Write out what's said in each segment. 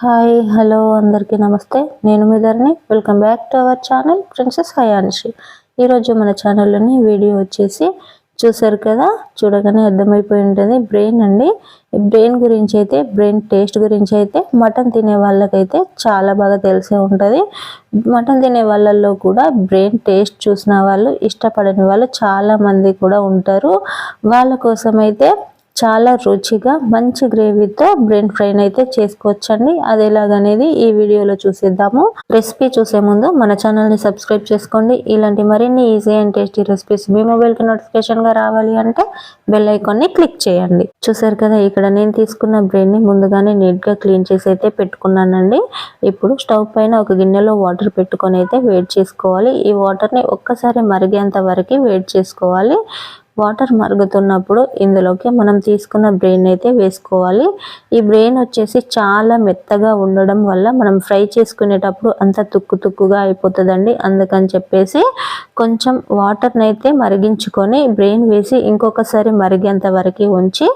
Hi hello అందరికీ నమస్తే. నేను మీ Dharani. Welcome back to our channel princess Hayanshi ఈరోజు మన ఛానల్లోని వీడియో వచ్చేసి చూసారు కదా? చూడగానే అర్థమైపోయి ఉంటుంది. బ్రెయిన్ అండి. బ్రెయిన్ గురించి అయితే బ్రెయిన్ టేస్ట్ గురించి అయితే మటన్ తినే వాళ్ళకైతే చాలా బాగా తెలిసే ఉంటుంది. మటన్ తినే వాళ్ళల్లో కూడా బ్రెయిన్ టేస్ట్ చూసిన వాళ్ళు ఇష్టపడని వాళ్ళు చాలామంది కూడా ఉంటారు. వాళ్ళ కోసం అయితే చాలా రుచిగా మంచి గ్రేవీతో బ్రెయిన్ ఫ్రైన్ అయితే చేసుకోవచ్చండి. అది ఎలాగనేది ఈ వీడియోలో చూసేద్దాము. రెసిపీ చూసే ముందు మన ఛానల్ని సబ్స్క్రైబ్ చేసుకోండి. ఇలాంటి మరిన్ని ఈజీ అండ్ టేస్టీ రెసిపీస్ మీ మొబైల్కి నోటిఫికేషన్గా రావాలి అంటే బెల్ ఐకాన్ని క్లిక్ చేయండి. చూసారు కదా ఇక్కడ నేను తీసుకున్న బ్రెయిన్ని ముందుగానే నీట్గా క్లీన్ చేసి అయితే పెట్టుకున్నానండి. ఇప్పుడు స్టవ్ పైన ఒక గిన్నెలో వాటర్ పెట్టుకొని అయితే వేడి చేసుకోవాలి. ఈ వాటర్ని ఒక్కసారి మరిగేంత వరకు వేడి చేసుకోవాలి. వాటర్ మరుగుతున్నప్పుడు ఇందులోకి మనం తీసుకున్న బ్రెయిన్ అయితే వేసుకోవాలి. ఈ బ్రెయిన్ వచ్చేసి చాలా మెత్తగా ఉండడం వల్ల మనం ఫ్రై చేసుకునేటప్పుడు అంత తుక్కు తుక్కుగా అయిపోతుందండి. అందుకని చెప్పేసి కొంచెం వాటర్ని అయితే మరిగించుకొని బ్రెయిన్ వేసి ఇంకొకసారి మరిగేంత వరకు ఉంచి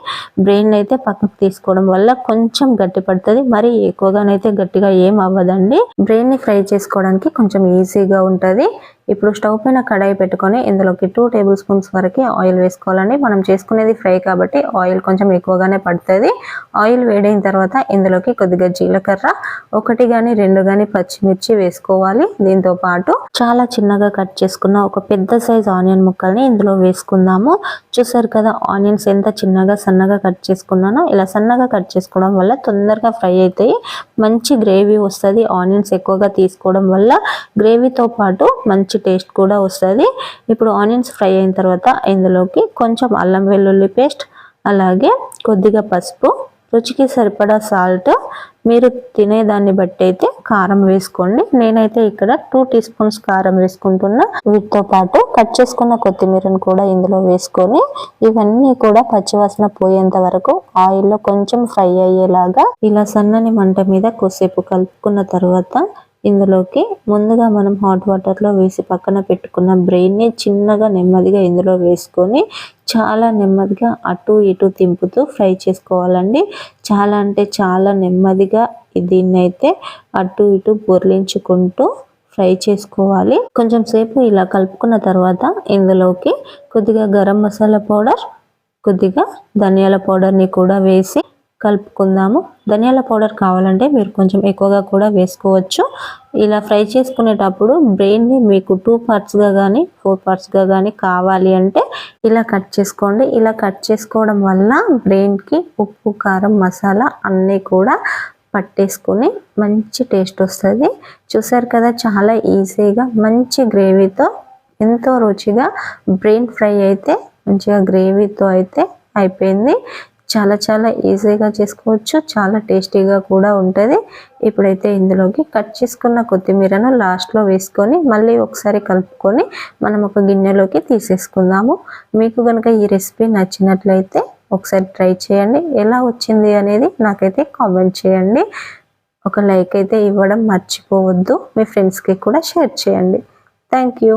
బ్రెయిన్ అయితే పక్కకు తీసుకోవడం వల్ల కొంచెం గట్టి పడుతుంది. మరి ఎక్కువగానైతే గట్టిగా ఏం అవ్వదండి. బ్రెయిన్ని ఫ్రై చేసుకోవడానికి కొంచెం ఈజీగా ఉంటుంది. ఇప్పుడు స్టవ్ పైన కడాయి పెట్టుకొని ఇందులోకి టూ టేబుల్ స్పూన్స్ వరకు ఆయిల్ వేసుకోవాలండి. మనం చేసుకునేది ఫ్రై కాబట్టి ఆయిల్ కొంచెం ఎక్కువగానే పడుతుంది. ఆయిల్ వేడైన తర్వాత ఇందులోకి కొద్దిగా జీలకర్ర ఒకటి కానీ రెండు కానీ పచ్చిమిర్చి వేసుకోవాలి. దీంతో పాటు చాలా చిన్నగా కట్ చేసుకున్న ఒక పెద్ద సైజ్ ఆనియన్ ముక్కల్ని ఇందులో వేసుకుందాము. చూసారు కదా ఆనియన్స్ ఎంత చిన్నగా సన్నగా కట్ చేసుకున్నానో ఇలా సన్నగా కట్ చేసుకోవడం వల్ల తొందరగా ఫ్రై అవుతాయి. మంచి గ్రేవీ వస్తుంది. ఆనియన్స్ ఎక్కువగా తీసుకోవడం వల్ల గ్రేవీతో పాటు మంచి టేస్ట్ కూడా వస్తుంది. ఇప్పుడు ఆనియన్స్ ఫ్రై అయిన తర్వాత ఇందులోకి కొంచెం అల్లం వెల్లుల్లి పేస్ట్ అలాగే కొద్దిగా పసుపు రుచికి సరిపడా సాల్ట్ మీరు తినేదాన్ని బట్టి అయితే కారం వేసుకోండి. నేనైతే ఇక్కడ టూ టీ స్పూన్స్ కారం వేసుకుంటున్నా. వీటితో పాటు కట్ చేసుకున్న కొత్తిమీరను కూడా ఇందులో వేసుకొని ఇవన్నీ కూడా పచ్చివాసన పోయేంత వరకు ఆయిల్లో కొంచెం ఫ్రై అయ్యేలాగా ఇలా సన్నని మంట మీద కొద్దిసేపు కలుపుకున్న తర్వాత ఇందులోకి ముందుగా మనం హాట్ వాటర్లో వేసి పక్కన పెట్టుకున్న బ్రెయిన్ని చిన్నగా నెమ్మదిగా ఇందులో వేసుకొని చాలా నెమ్మదిగా అటు ఇటు తింపుతూ ఫ్రై చేసుకోవాలండి. చాలా అంటే చాలా నెమ్మదిగా దీన్నైతే అటు ఇటు బొర్లించుకుంటూ ఫ్రై చేసుకోవాలి. కొంచెం సేపు ఇలా కలుపుకున్న తర్వాత ఇందులోకి కొద్దిగా గరం మసాలా పౌడర్ కొద్దిగా ధనియాల పౌడర్ని కూడా వేసి కలుపుకుందాము. ధనియాల పౌడర్ కావాలంటే మీరు కొంచెం ఎక్కువగా కూడా వేసుకోవచ్చు. ఇలా ఫ్రై చేసుకునేటప్పుడు బ్రెయిన్ని మీకు టూ పార్ట్స్గా కానీ ఫోర్ పార్ట్స్గా కానీ కావాలి అంటే ఇలా కట్ చేసుకోండి. ఇలా కట్ చేసుకోవడం వల్ల బ్రెయిన్కి ఉప్పు కారం మసాలా అన్నీ కూడా పట్టేసుకొని మంచి టేస్ట్ వస్తుంది. చూసారు కదా చాలా ఈజీగా మంచి గ్రేవీతో ఎంతో రుచిగా బ్రెయిన్ ఫ్రై అయితే మంచిగా గ్రేవీతో అయితే అయిపోయింది. చాలా చాలా ఈజీగా చేసుకోవచ్చు. చాలా టేస్టీగా కూడా ఉంటుంది. ఇప్పుడైతే ఇందులోకి కట్ చేసుకున్న కొత్తిమీరను లాస్ట్లో వేసుకొని మళ్ళీ ఒకసారి కలుపుకొని మనం ఒక గిన్నెలోకి తీసేసుకుందాము. మీకు కనుక ఈ రెసిపీ నచ్చినట్లయితే ఒకసారి ట్రై చేయండి. ఎలా వచ్చింది అనేది నాకైతే కామెంట్ చేయండి. ఒక లైక్ అయితే ఇవ్వడం మర్చిపోవద్దు. మీ ఫ్రెండ్స్కి కూడా షేర్ చేయండి. Thank you.